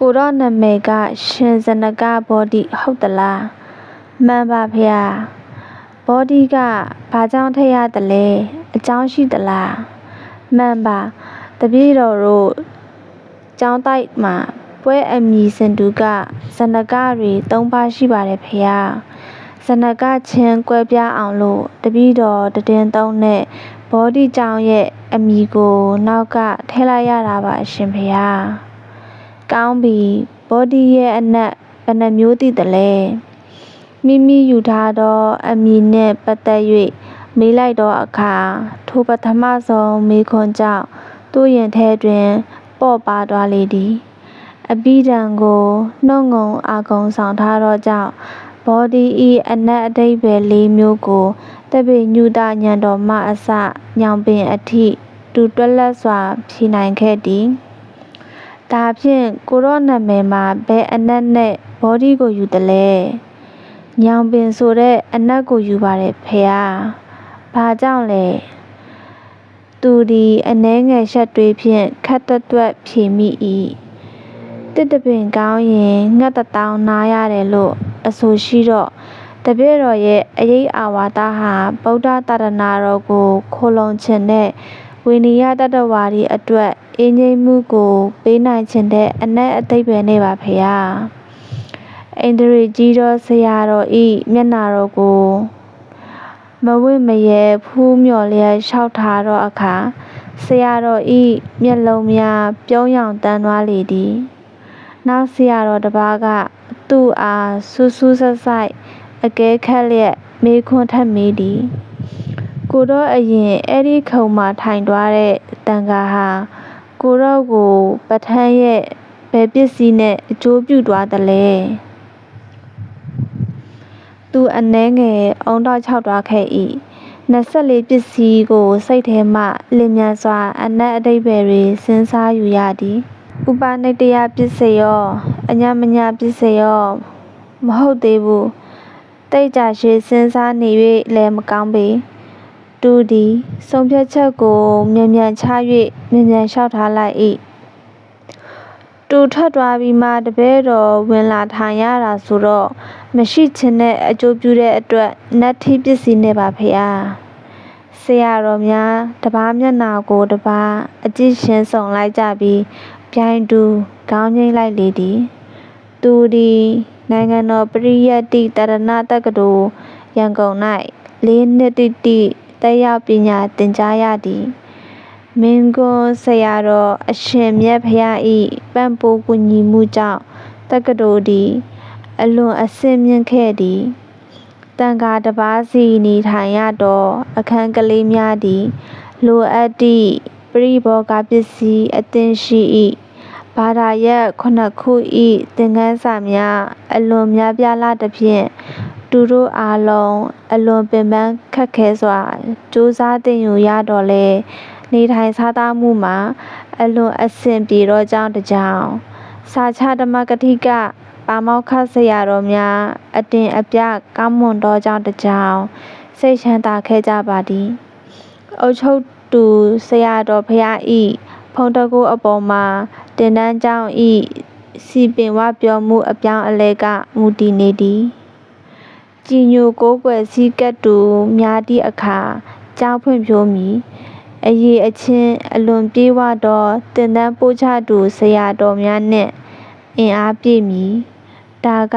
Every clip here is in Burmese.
ကိုတော့နာမည်က ရှင်ဇနကဘောဓိဟုတ်သလားမှန်ပါဗျာဘောဓိကဘာကြောင့်ထည့်ရသလဲအကြောင်းရှိသလားမှန်ပါတပည့်တော်တို့ကျောင်းတိုက်မှာပွဲအမည်စင်တူကဇနကတွေ၃ပါးရှိပါတယ်ဖေဟာဇနကချင်းကွဲပြားအောင်လို့တပည့်တော်တည်င်းသုံးနဲ့ဘောဓိကျောင်းရဲ့အမည်ကို နောက်ကထည့်လိုက်ရတာပါအရှင်ဖေဟာ ကောင်းပြီဘောဓိရဲ့အနက်ဘယ်နှမျိုးသိသလဲမိမိယူထားသောအမည်နှင့်ပတ်သက်၍မေးလိုက်သောအခါ ထိုပထမဆုံးမေးခွန်းကြောင့် သူ့ရင်ထဲတွင် ပေါ့ပါသွားလေသည်အပိဓာန်ကို နှုတ်ငုံအာကုံဆောင်ထားသောကြောင့်ဘောဓိဤအနက်အဓိပ္ပာယ်လေးမျိုးကိုတပိညုတညံတော်မှအစ ညောင်ပင်အထိ တူတွက်လက်စွာ ဖြေနိုင်ခဲ့သည် ဒါဖြင့်ကိုရော့နာမည်မှာဘယ်အနက်နဲ့ဘောဓိကိုယူသလဲညောင်ပင်ဆိုတဲ့အနက်ကိုယူပါတယ်ဖေဟာဘာကြောင့်လဲသူသည်အနှဲငယ်ရှက်တွေးဖြင့်ခတ်တွတ်တွတ်ဖြေမိ၏တစ်တပင်ကောင်းရင်ငှက်တတောင်းနားရတယ်လို့အဆိုရှိတော့တပည့်တော်ရဲ့အရေးအာဝါဒဟာဗုဒ္ဓတာရဏတော်ကိုခိုလုံခြင်းနဲ့ ဝိနည်းတတ္တဝါဒီအတွက်အင်းငိမ့်မှုကိုပေးနိုင်ခြင်းတဲ့အနက်အသိပယ်နဲ့ပါဖေဟာအိန္ဒြေကြီးတော်ဆရာတော်ဤမျက်နာတော်ကိုမဝင့်မရဲဖူးမြော်လျက်လျှောက်ထားသောအခါဆရာတော်ဤမျက်လုံးများပြုံးရောင်တန်းသွားလေသည်နောက်ဆရာတော်တစ်ပါးကသူ့အားဆူဆူဆက်ဆိုင်အကဲခတ်လျက်မေးခွန်းထပ်မေးသည် ကိုတော့အရင်အဲ့ဒီခုံမှာထိုင်သွားတဲ့တန်ခါဟာ ကိုတော့ကိုပထန်းရဲ့ ဘယ်ပစ္စည်းနဲ့ အကျိုးပြုသွားသလဲ သူအနှဲငယ်အုံတော့ခြောက်သွားခဲ့၏24ပစ္စည်းကို စိတ်ထဲမှလင်မြန်စွာ အနက်အတိတ်ပဲတွေ စဉ်းစားယူရသည် ဥပနိတ္တယပစ္စယော အညမညာပစ္စယော မဟုတ်သေးဘူးတိတ်ကြရှိစဉ်းစားနေ၍လည်း မကောင်းပေ တူသည် ဆုံးဖြတ်ချက်ကို မြန်မြန်ချ၍မြန်မြန်လျှောက်ထားလိုက်၏တူထွက်သွားပြီးမှ တပည့်တော် ဝင်လာထိုင်ရတာဆိုတော့ မရှိခြင်းနဲ့အကျိုးပြုတဲ့အတွက် နတ်ထိပစ္စည်းနဲ့ပါဖေဟာဆရာတော်များတပားမျက်နာကိုတပားအကြည့်ရှင်ဆောင်လိုက်ကြပြီး ပြိုင်တူ ခေါင်းငိမ့်လိုက်လေသည် သူသည် နိုင်ငံတော်ပရိယတ္တိတရဏတက္ကသိုလ် ရန်ကုန်၌လေးနှစ်တိတိ တက်ရောက်ပညာသင်ကြားရသည်မင်းကွန်းဆရာတော်အရှင်မြတ်ဖရာဤပံ့ပိုးကူညီမှုကြောင့်တက္ကသိုလ်သည် အလွန်အဆင့်မြင့်ခဲ့သည်တန်ခါတစ်ပါးစီနေထိုင်ရသောအခန်းကလေးများသည်လိုအပ်သည့်ပရိဘောဂပစ္စည်းအသင့်ရှိ၏ဘာသာရပ်ခုနှစ်ခု၏သင်ခန်းစာများအလွန်များပြားလာသဖြင့် သူတို့အားလုံး အလွန်ပင်ပန်းခက်ခဲစွာ ကြိုးစားသင်ယူရတော့လေနေထိုင်စားသောက်မှုမှာ အလွန်အဆင်ပြေသောကြောင့်တကြောင်စာချဓမ္မကတိက ပါမောက္ခဆရာတော်များ အတင်အပြကောင်းမွန်သောကြောင့်တကြောင်စိတ်ချမ်းသာခဲ့ကြပါသည် အုတ်ချုပ်သူဆရာတော်ဖရာဤဖုံတကူအပေါ်မှာတင်တန်းကြောင့်ဤစီပင်ဝပြောမှုအပြောင်းအလဲက မူတည်နေသည် ကြည်ညိုကိုးကွယ်စည်းကပ်တူများသည့်အခါကြောင်းဖွံ့ဖြိုးမည် အရေးအချင်းအလွန်ပြေးဝသောတင်တန်းပို့ချသူဆရာတော်များနှင့် အင်အားပြည့်မည် ဒါက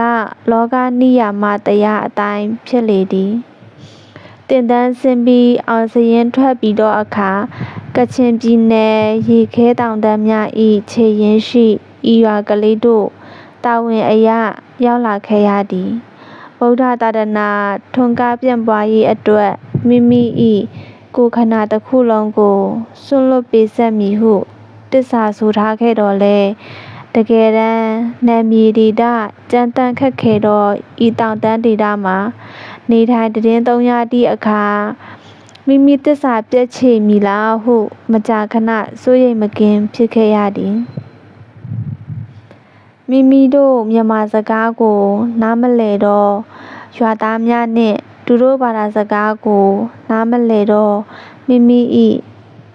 လောကနိယာမတရားအတိုင်း ဖြစ်လေသည်တင်တန်းဆင်းပြီး အောင်စရင်ထွက်ပြီးတော့အခါ ကချင်ပြည်နယ် ရေခဲတောင်တန်းများဤခြေရင်းရှိ ဤရွာကလေးတို့ တာဝန်အရ ရောက်လာခဲ့ရသည် ဗုဒ္ဓသာသနာထွန်းကားပြန့်ပွားရေးအတွက် မိမိ၏ကိုယ်ခန္ဓာတစ်ခုလုံးကို စွန့်လွတ်ပေးဆက်မည်ဟုတစ္ဆာဆိုထားခဲ့တော်လဲတကယ်တမ်းနာမည်ဒေတာကြမ်းတမ်းခက်ခဲသော ဤတောင်တန်းဒေတာမှာ နေထိုင်တည်င်းသုံးရသည့်အခါ မိမိတစ္ဆာပြည့်ချေမည်လားဟု မကြာခဏ စိုးရိမ်မကင်းဖြစ်ခဲ့ရသည်မိမိတို့မြန်မာစကားကို နားမလည်တော့ ရွာသားများနှင့် သူတို့ဘာသာစကားကို နားမလည်တော့ မိမိ၏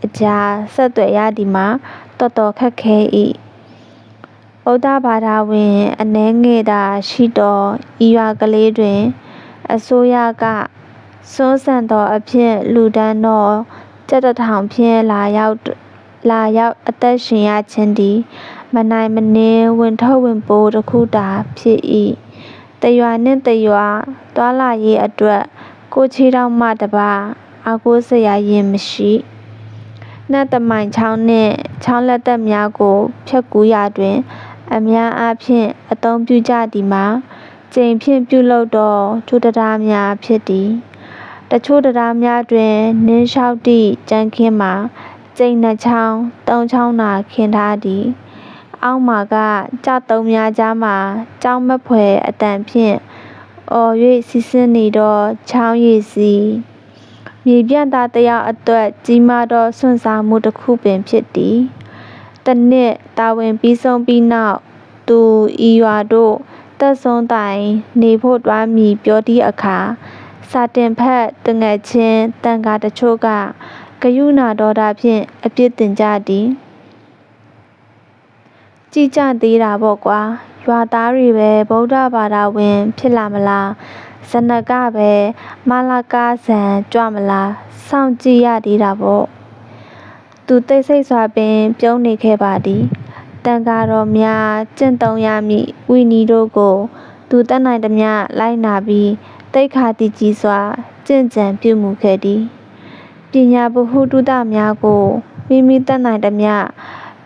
အကြား ဆက်သွယ်ရသည်မှာ တော်တော်ခက်ခဲ၏ဗုဒ္ဓဘာသာဝင် အနှဲငယ်သာရှိသော ဤရွာကလေးတွင် အစိုးရက စွန်းဆန်သောအဖြစ်လူဒန်းသောကြက်တထောင်ဖြင့်လာရောက်လာရောက် အသက်ရှင်ရခြင်းသည် မနိုင်မနင်း ဝင်ထုတ်ဝင်ပိုးတစ်ခုတာဖြစ်၏ တရွာနှင့်တရွာ သွာလာရေးအတွက် ကိုချီတော်မှတပါအကိုစရာရင်မရှိနှက်တမိုင်ချောင်းနှင့် ချောင်းလက်သက်များကို ဖြတ်ကူးရာတွင် အများအားဖြင့် အသုံးပြုကြသည်မှာကျိန်ဖြင့်ပြုလုပ်သောထူတရားများ ဖြစ်သည်တချို့တရားများတွင် နင်းလျှောက်သည့်ကြမ်းခင်းမှာကျိန်နှစ်ချောင်း သုံးချောင်းသာခင်းထားသည် အောက်မှာကကြသုံးများကြားမှာ ကြောင်းမဖွယ်အတန်ဖြင့် အော်၍စီးဆင်းနေသော ချောင်းရည်စီမြေပြန့်သားတယောက်အတွက် ကြီးမားသော စွန့်စားမှုတစ်ခုပင်ဖြစ်သည်တနှစ် တာဝန်ပြီးဆုံးပြီးနောက် သူ ဤရွာတို့တက်ဆုံးတိုင်နေဖို့တွားမည်ပြောသည့်အခါ စာတင်ဖက်တငယ်ချင်းတန်ခါတချို့ကဂယုဏဒေါသဖြင့် အပြစ်တင်ကြသည် ကြည်ကြသေးတာပေါ့ကွာ ရွာသားတွေပဲ ဗုဒ္ဓဘာသာဝင် ဖြစ်လာမလား ဇနကပဲ မလာကားဇံကြွမလား စောင့်ကြည့်ရသေးတာပေါ့ သူတိတ်ဆိတ်စွာပင် ပြုံးနေခဲ့ပါသည်တန်ကားတော်များ ကျင့်သုံးရမည့်ဝီနီတို့ကို သူတတ်နိုင်သမျှ လိုက်နာပြီးတိတ်ခါတည်ကြည်စွာကြင့်ကြံပြုမှုခဲ့သည် ပညာဗဟုတုတများကို မိမိတတ်နိုင်သမျှ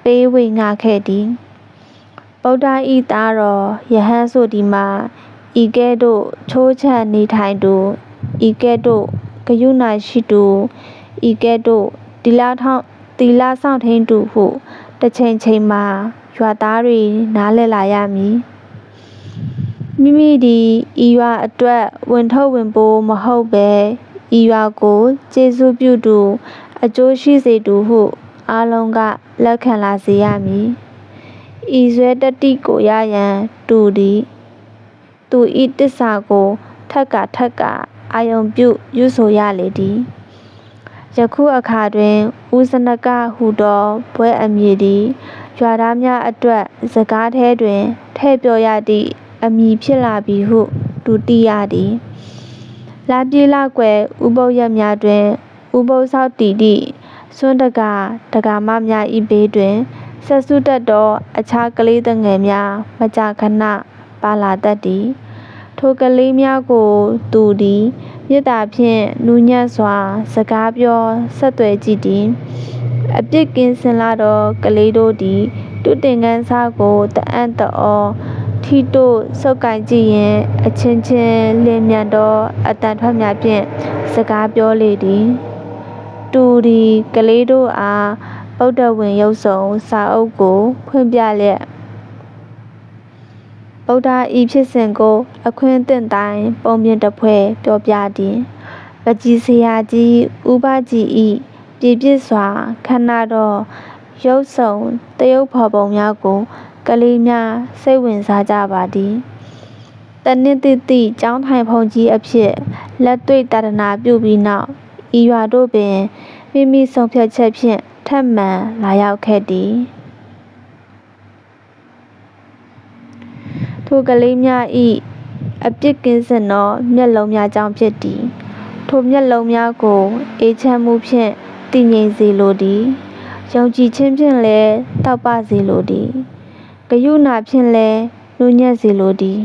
ပေးဝေငှခဲ့သည် ဗုဒ္ဓဤသားတော်ယဟန်ဆိုဒီမှာဤကဲ့သို့ချိုးချံနေထိုင်သူဤကဲ့သို့ဂယုဏရှိသူဤကဲ့သို့တီလာထောင်းတီလာဆောင်ထိန်သူဟုတစ်ချိန်ချိန်မှာရွာသားတွေနားလည်လာရမည်မိမိဒီဤရွာအတွက်ဝင်ထုတ်ဝင်ပိုးမဟုတ်ပဲဤရွာကိုကျေးဇူးပြုသူအကျိုးရှိစေသူဟုအားလုံးကလက်ခံလာစေရမည် ဤဆွဲတတိကိုရရန် တူသည် သူဤတစ္ဆာကိုထက်ကထက်ကအာယုံပြု ရွဆိုရလေသည် ယခုအခါတွင် ဦးစနကဟူသော ဘွဲအမည်သည် ရွာသားများအတွက် စကားထဲတွင်ထဲ့ပြောရသည့် အမည်ဖြစ်လာပြီဟုသူသိရသည်လာပြေးလာကွယ် ဥပုပ်ရက်များတွင် ဥပုပ်ဆောက်တည်သည့်စွန်းတကာတကာမများဤဘေးတွင် ဆက်စုတတ်သောအခြားကလေးတငယ်များမကြာခဏပါလာတတ်သည်ထိုကလေးများကိုသူသည်မေတ္တာဖြင့်နူးညံ့စွာ စကားပြောဆက်သွယ်ကြည့်သည်အပြစ်ကင်းစင်လာသောကလေးတို့သည်တုတင်ကန်းစားကိုတအံ့တော်ထီတို့ဆုပ်ကင်ကြည့်ရင် အချင်းချင်းလင်းမြန်သောအတန်ထွက်များဖြင့်စကားပြောလေသည်တူဒီကလေးတို့အား ဗုဒ္ဓဝင်ရုပ်ဆောင်စာအုပ်ကို ဖွင့်ပြလျက်ဗုဒ္ဓဤဖြစ်စဉ်ကို အခွင့်အသင့်တိုင်းပုံပြင်တစ်ဖွဲ့ပြောပြသည်ပကြီးဆရာကြီးဥပကြီးဤပြည်ပြစ်စွာခန္ဓာတော်ရုပ်ဆောင်တရုပ်ဖော်ပုံများကို ကလေးများစိတ်ဝင်စားကြပါသည်တနစ်တိတိကျောင်းထိုင်ဖုန်ကြီးအဖြစ်လက်တွေ့တရဏပြုပြီးနောက်ဤရွာတို့ပင်မိမိဆုံးဖြတ်ချက်ဖြင့် ထပ်မံလာရောက်ခဲ့သည်ထိုကလေးများ၏အပြစ်ကင်းစင်သောမျက်လုံးများကြောင့်ဖြစ်သည်ထိုမျက်လုံးများကိုအေးချမ်းမှုဖြင့်တည်ငြိမ်စေလိုသည်ယုံကြည်ခြင်းဖြင့်လည်းတောက်ပစေလိုသည်ဂယုဏဖြင့်လည်းနူးညံ့စေလိုသည်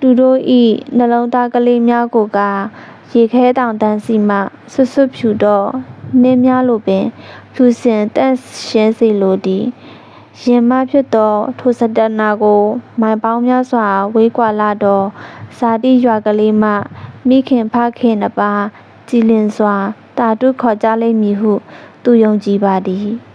သူတို့၏နှလုံးသားကလေးများကိုကရေခဲတောင်တန်းစီမှဆွဆွဖြူသော နှင်းများလိုပင် ဖြူစင်တန့်ရှင်းစေလိုသည် ရင်မဖြစ်သော ထိုစတနာကို မိုင်ပေါင်းများစွာ ဝေးကွာလာသော ဇာတိရွာကလေးမှ မိခင်ဖခင်နှစ်ပါး ကြည်လင်စွာတာတုခေါ်ကြလိမ့်မည်ဟု သူယုံကြည်ပါသည်။